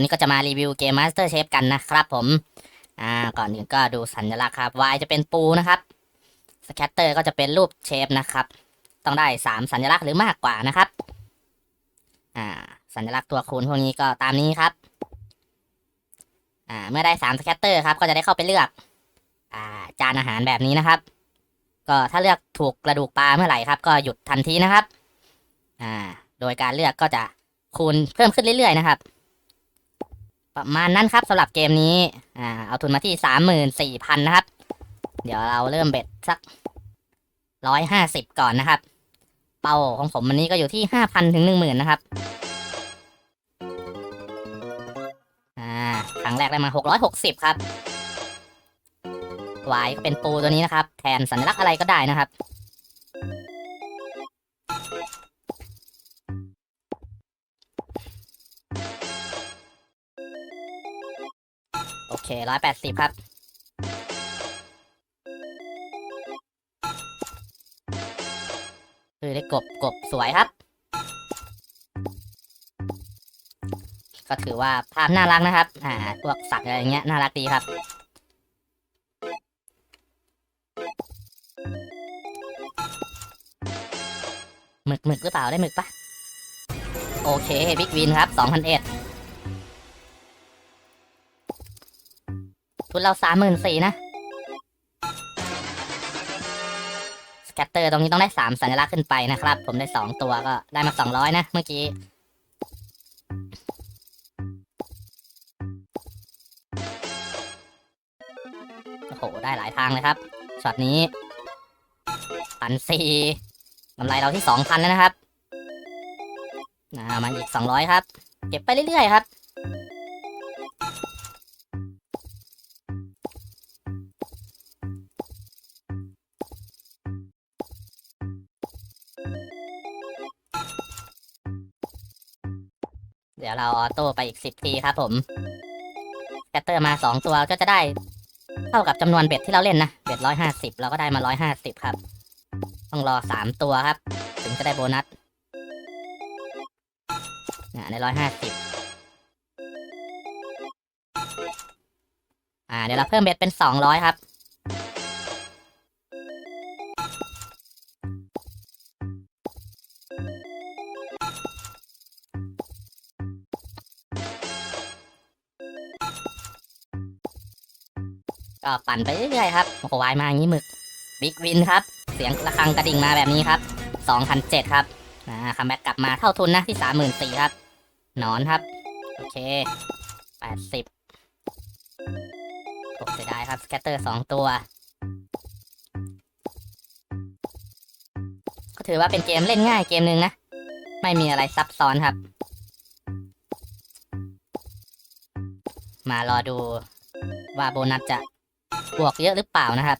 วันนี้ก็จะมารีวิวเกม Master Chef กันนะครับผม อ่า ก่อนอื่นก็ดูสัญลักษณ์ครับ Y จะเป็นปูนะครับสแคตเตอร์ก็จะเป็นรูปเชฟนะครับ ต้องได้ 3 สัญลักษณ์หรือมากกว่านะครับ อ่า สัญลักษณ์ตัวคูณพวกนี้ก็ตามนี้ครับ อ่า เมื่อได้3สแคตเตอร์ครับ ก็จะได้เข้าไปเลือก อ่า จานอาหารแบบนี้นะครับ ก็ถ้าเลือกถูกกระดูกปลาเมื่อไหร่ครับ ก็หยุดทันทีนะครับ อ่า โดยการเลือกก็จะคูณเพิ่มขึ้นเรื่อยๆนะครับ ประมาณนั้นครับสำหรับเกมนี้อ่าเอาทุนมาที่สามหมื่นสี่พันนะครับ เดี๋ยวเราเริ่มเบ็ดสักร้อยห้าสิบก่อนนะครับ เป้าของผมวันนี้ก็อยู่ที่ห้าพันถึงหนึ่งหมื่นนะครับอ่าครั้งแรกได้มาหกร้อยหกสิบครับวายเป็นปูตัวนี้นะครับ แทนสัญลักษณ์อะไรก็ได้นะครับ ร้อยแปดสิบครับ คือได้กบกบสวยครับ ก็ถือว่าภาพน่ารักนะครับ อ่าพวกสัตว์อะไรเงี้ยน่ารักดีครับหมึกหมึกหรือเปล่าได้หมึกปะโอเคบิ๊กวินครับสองพันเอ็ด ทุนเราสามหมื่นสี่นะ สแกตเตอร์ตรงนี้ต้องได้สามสัญลักษณ์ขึ้นไปนะครับ ผมได้สองตัวก็ได้มาสองร้อยนะ เมื่อกี้ โอ้โห ได้หลายทางเลยครับ ช็อตนี้พันสี่กำไรเราที่สองพันแล้วนะครับ มาอีกสองร้อยครับ เก็บไปเรื่อยๆครับ เดี๋ยวเราออโต้ไปอีกสิบทีครับผมแกตเตอร์มาสองตัวก็จะได้ เท่ากับจำนวนเบ็ดที่เราเล่นนะ เบ็ดร้อยห้าสิบเราก็ได้มาร้อยห้าสิบครับ ต้องรอสามตัวครับ ถึงจะได้โบนัสเนี่ยในร้อยห้าสิบอ่าเดี๋ยวเราเพิ่มเบ็ดเป็นสองร้อยครับ ก็ปั่นไปเรื่อยๆครับโอ้โหวายมาอย่างนี้หมึกบิ๊กวินครับ เสียงระฆังกระดิ่งมาแบบนี้ครับ2,007ครับอ่าคัมแบ็กกลับมาเท่าทุนนะที่34,000ครับหนอนครับ โอเค 80โอ้เสียดายครับสแกตเตอร์2ตัว ก็ถือว่าเป็นเกมเล่นง่ายเกมหนึ่งนะ ไม่มีอะไรซับซ้อนครับ มารอดูว่าโบนัสจะ บวกเยอะหรือเปล่านะครับ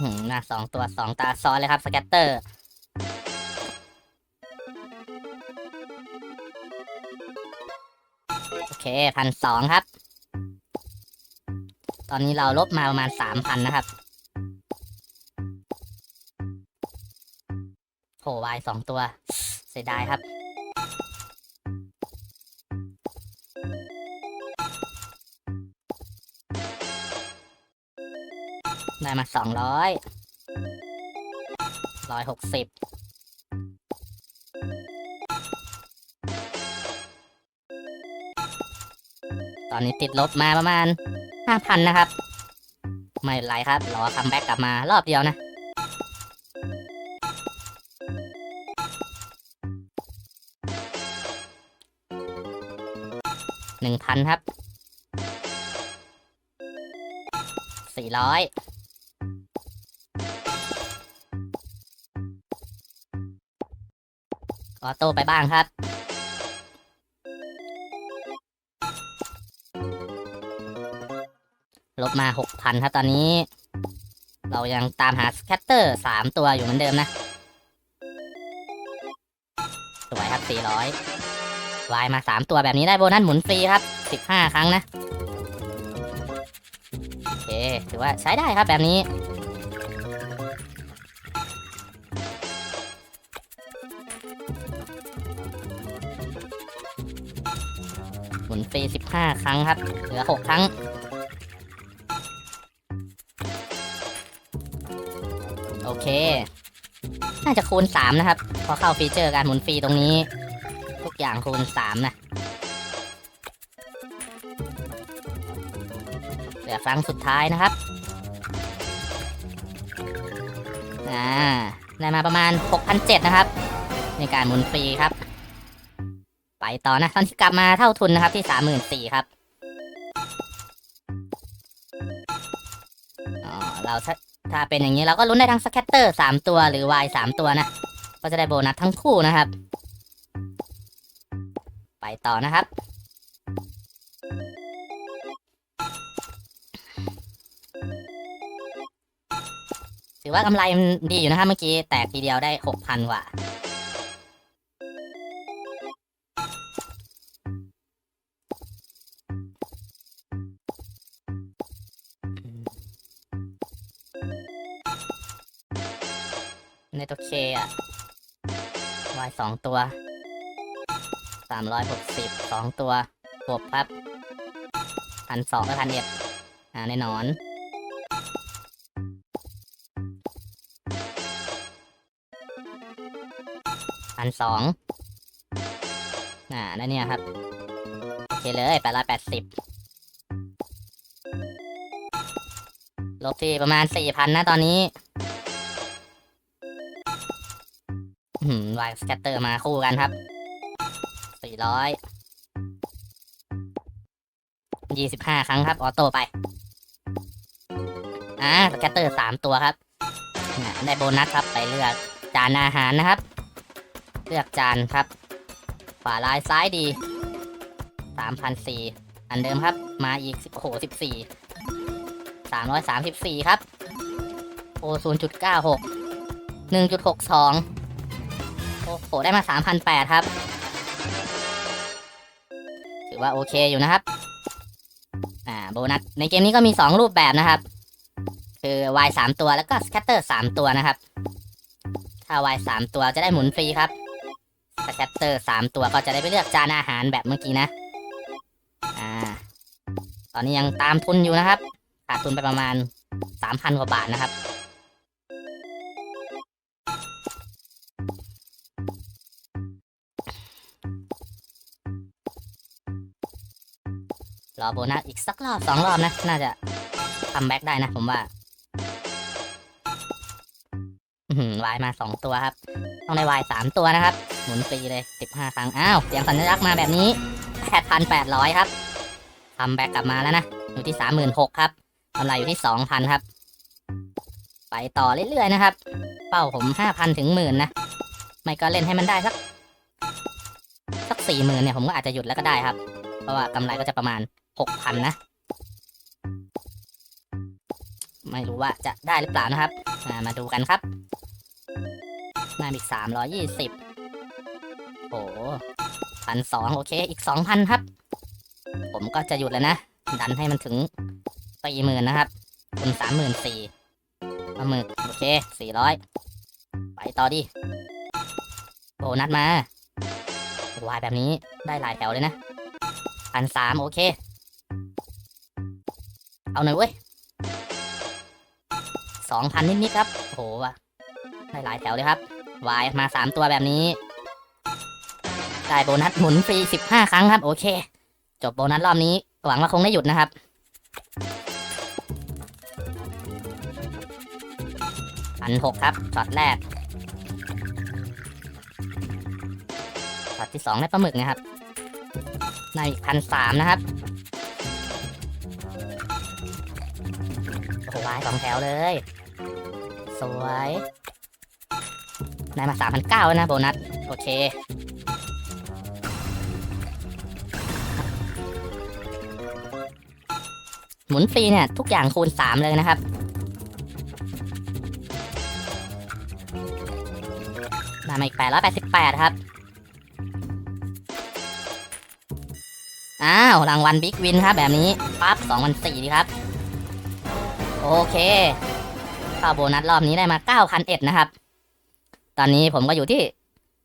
หืมหน้าสองตัวสองตาซ้อนเลยครับสแกตเตอร์โอเคพันสองครับ ตอนนี้เราลบมาประมาณสามพันนะครับโหวายสองตัว เสียดายครับ ได้มาสองร้อยร้อยหกสิบตอนนี้ติดลบมาประมาณห้าพันนะครับ ไม่ไรครับ รอคัมแบ็กกลับมารอบเดียวนะ หนึ่งพันครับ สี่ร้อย ออโต้ไปบ้างครับ ลบมาหกพันครับตอนนี้ เรายังตามหาสแคตเตอร์สามตัวอยู่เหมือนเดิมนะ สวยครับสี่ร้อยวายมาสามตัวแบบนี้ได้โบนัสหมุนฟรีครับสิบห้าครั้งนะ โอเค ถือว่าใช้ได้ครับแบบนี้ นฟรี15ครั้งครับ เหลือ6ครั้ง โอเค น่าจะคูณ3นะครับ พอเข้าฟีเจอร์การหมุนฟรีตรงนี้ ทุกอย่างคูณ3นะ เหลือครั้งสุดท้ายนะครับ อ่า ได้มาประมาณ6,700นะครับ ในการหมุนฟรีครับ ต่อนะ ตอนที่กลับมาเท่าทุนนะครับที่34,000ครับอ๋อเราถ้าถ้าเป็นอย่างนี้เราก็ลุ้นได้ทั้งสแคตเตอร์3ตัวหรือ Y 3ตัวนะ ก็จะได้โบนัสทั้งคู่นะครับ ไปต่อนะครับถือว่ากำไรมันดีอยู่นะครับเมื่อกี้แตกทีเดียวได้6,000กว่า ในตัวเคอะวายสองตัวสามร้อยหกสิบสองตัวบวกครับพันสองกับพันเอ็ดอ่าในหนอนพันสองอ่านั่นเนี่ยครับ โอเคเลยแปดร้อยแปดสิบลบที่ประมาณสี่พันนะตอนนี้ วายสแกตเตอร์มาคู่กันครับสี่ร้อยยี่สิบห้าครั้งครับ ออโต้ไป อ่าสแกตเตอร์สามตัวครับ ได้โบนัสครับไปเลือกจานอาหารนะครับ เลือกจานครับ ขวาลายซ้ายดีสามพันสี่อันเดิมครับ มาอีกสิบโหสิบสี่สามร้อยสามสิบสี่ครับ โอศูนย์จุดเก้าหกหนึ่งจุดหกสอง โอ้โหได้มาสามพันแปดครับ ถือว่าโอเคอยู่นะครับ อ่าโบนัสในเกมนี้ก็มีสองรูปแบบนะครับ คือ Y สามตัวแล้วก็ Scatter สามตัวนะครับ ถ้า Y สามตัวจะได้หมุนฟรีครับ Scatter สามตัวก็จะได้ไปเลือกจานอาหารแบบเมื่อกี้นะ อ่า ตอนนี้ยังตามทุนอยู่นะครับขาดทุนไปประมาณสามพันกว่าบาทนะครับ รอโบนัสอีกสักรอบสองรอบนะ น่าจะคัมแบ็กได้นะผมว่าวายมาสองตัวครับ ต้องได้วายสามตัวนะครับ หมุนฟรีเลยสิบห้าครั้ง อ้าวเสียงสัญลักษณ์มาแบบนี้แปดพันแปดร้อยครับคัมแบ็กกลับมาแล้วนะ อยู่ที่สามหมื่นหกครับกำไรอยู่ที่สองพันครับ ไปต่อเรื่อยๆนะครับ เป้าผมห้าพันถึงหมื่นนะ ไม่ก็เล่นให้มันได้สัก สักสี่หมื่นเนี่ยผมก็อาจจะหยุดแล้วก็ได้ครับ เพราะว่ากำไรก็จะประมาณ หกพันนะ ไม่รู้ว่าจะได้หรือเปล่านะครับมาดูกันครับมาอีกสามร้อยี่สิบโอ้พันสองโอเค อีกสองพันครับ ผมก็จะหยุดแล้วนะ ดันให้มันถึงสี่หมื่นนะครับคุณสามหมื่นสี่ปลาหมึกโอเคสี่ร้อยไปต่อดิโบนัสมาวายแบบนี้ได้หลายแถวเลยนะพันสามโอเค เอาหน่อยเว้ยสองพันนิดๆครับ โหว่ะได้หลายแถวเลยครับ วายมาสามตัวแบบนี้ ได้โบนัสหมุนฟรีสิบห้าครั้งครับ โอเค จบโบนัสรอบนี้ หวังว่าคงได้หยุดนะครับ พันหกครับ ช็อตแรก ช็อตที่สองได้ปลาหมึกนะครับ ในพันสามนะครับ โอ้โหวายสองแถวเลย สวยได้มาสามพันเก้านะโบนัส โอเค หมุนฟรีเนี่ย ทุกอย่างคูณสามเลยนะครับได้มาอีกแปดร้อยแปดสิบแปดครับ อ้าว รางวัลบิ๊กวินครับแบบนี้ ปั๊บสองพันสี่ครับ โอเคเข้าโบนัสรอบนี้ได้มา9,001นะครับ ตอนนี้ผมก็อยู่ที่